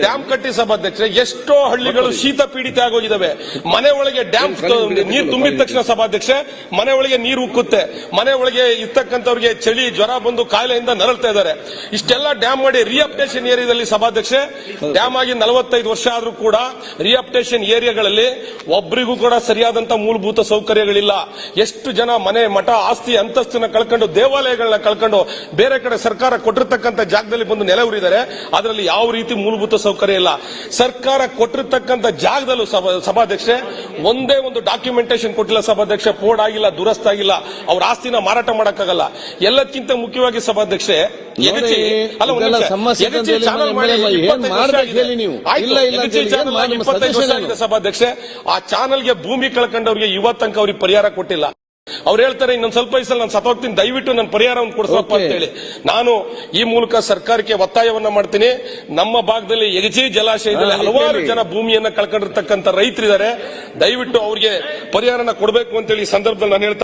Dam ಕಟ್ಟಿ ಸಭಾಧ್ಯಕ್ಷ ಎಷ್ಟೋ ಹಳ್ಳಿಗಳು ಶೀತ ಪೀಡಿತ ಆಗೋಗಿದ್ದಾವೆ ಮನೆ ಒಳಗೆ ಡ್ಯಾಮ್ ನೀರು ತುಂಬಿದ ತಕ್ಷಣ ಸಭಾಧ್ಯಕ್ಷ ಮನೆ ಒಳಗೆ ನೀರು ಉಕ್ಕುತ್ತೆ. ಮನೆ ಒಳಗೆ ಇರ್ತಕ್ಕಂಥವ್ರಿಗೆ ಚಳಿ ಜ್ವರ ಬಂದು ಕಾಯಿಲೆಯಿಂದ ನರಳ್ತಾ ಇದ್ದಾರೆ. ಇಷ್ಟೆಲ್ಲ ಡ್ಯಾಮ್ ಮಾಡಿ ರಿಅಪ್ಟೇಷನ್ ಏರಿಯಾದಲ್ಲಿ ಸಭಾಧ್ಯಕ್ಷ ಡ್ಯಾಮ್ ಆಗಿ ನಲವತ್ತೈದು ವರ್ಷ ಆದ್ರೂ ಕೂಡ ರಿಅಪ್ಟೇಷನ್ ಏರಿಯಾಗಳಲ್ಲಿ ಒಬ್ಬರಿಗೂ ಕೂಡ ಸರಿಯಾದಂತ ಮೂಲಭೂತ ಸೌಕರ್ಯಗಳಿಲ್ಲ. ಎಷ್ಟು ಜನ ಮನೆ ಮಠ ಆಸ್ತಿ ಅಂತಸ್ತನ್ನ ಕಳ್ಕೊಂಡು ದೇವಾಲಯಗಳನ್ನ ಕಳ್ಕೊಂಡು ಬೇರೆ ಕಡೆ ಸರ್ಕಾರ ಕೊಟ್ಟಿರ್ತಕ್ಕಂಥ ಜಾಗದಲ್ಲಿ ಬಂದು ನೆಲೆ ಅದರಲ್ಲಿ ಯಾವ ರೀತಿ ಮೂಲಭೂತ ಸೌಕರ್ಯ ಇಲ್ಲ. ಸರ್ಕಾರ ಕೊಟ್ಟಿರ್ತಕ್ಕಂಥ ಜಾಗದಲ್ಲೂ ಸಭಾಧ್ಯಕ್ಷೆ ಒಂದೇ ಒಂದು ಡಾಕ್ಯುಮೆಂಟೇಶನ್ ಕೊಟ್ಟಿಲ್ಲ ಸಭಾಧ್ಯಕ್ಷೆ ಪೋರ್ಡ್ ಆಗಿಲ್ಲ ದುರಸ್ತಾಗಿಲ್ಲ ಅವ್ರ ಆಸ್ತಿನ ಮಾರಾಟ ಮಾಡಕ್ಕಾಗಲ್ಲ. ಎಲ್ಲಕ್ಕಿಂತ ಮುಖ್ಯವಾಗಿ ಸಭಾಧ್ಯಕ್ಷೆ ಅಲ್ಲ ಒಂದು ಸಮಸ್ಯೆ ಎಗಚಿ ಅಂತ ಹೇಳಿ ಚಾನಲ್ ಮಾಡಿ ಮೇಲೆ ಏನ್ 25 ವರ್ಷ ಮಾಡ್ಬೇಕು ಆಗಿದೆ. ಹೇಳಿ ನೀವು? ಇಲ್ಲ, ಇಲ್ಲ ಎಗಚಿ ಅಂತ ಹೇಳಿ ಚಾನಲ್ ಏನ್ ಆಗಿ ನಿಮ್ಮ 25 ವರ್ಷ suggestion ಆಗಿದೆ ಸಭಾಧ್ಯಕ್ಷೆ. ಆ ಚಾನಲ್ಗೆ ಭೂಮಿ ಕಳ್ಕೊಂಡವ್ರಿಗೆ ಇವತ್ತಂಕ ಅವ್ರಿಗೆ ಪರಿಹಾರ ಕೊಟ್ಟಿಲ್ಲ. ಅವ್ರು ಹೇಳ್ತಾರೆ ಇನ್ನೊಂದು ಸ್ವಲ್ಪ ವಯಸ್ಸಲ್ಲಿ ನಾನು ಸತ್ತೋಗ್ತೀನಿ ದಯವಿಟ್ಟು ನನ್ನ ಪರಿಹಾರವನ್ನು ಕೊಡಿಸಪ್ಪ. ಅಂತ ಹೇಳಿ ನಾನು ಈ ಮೂಲಕ ಸರ್ಕಾರಕ್ಕೆ ಒತ್ತಾಯವನ್ನ ಮಾಡ್ತೀನಿ. ನಮ್ಮ ಭಾಗದಲ್ಲಿ ಎಗಜಿ ಜಲಾಶಯದಲ್ಲಿ ಹಲವಾರು ಜನ ಭೂಮಿಯನ್ನ ಕಳ್ಕೊಂಡಿರ್ತಕ್ಕಂಥ ರೈತರಿದ್ದಾರೆ. ದಯವಿಟ್ಟು ಅವ್ರಿಗೆ ಪರಿಹಾರನ ಕೊಡಬೇಕು ಅಂತೇಳಿ ಈ ಸಂದರ್ಭದಲ್ಲಿ ನಾನು ಹೇಳ್ತಾ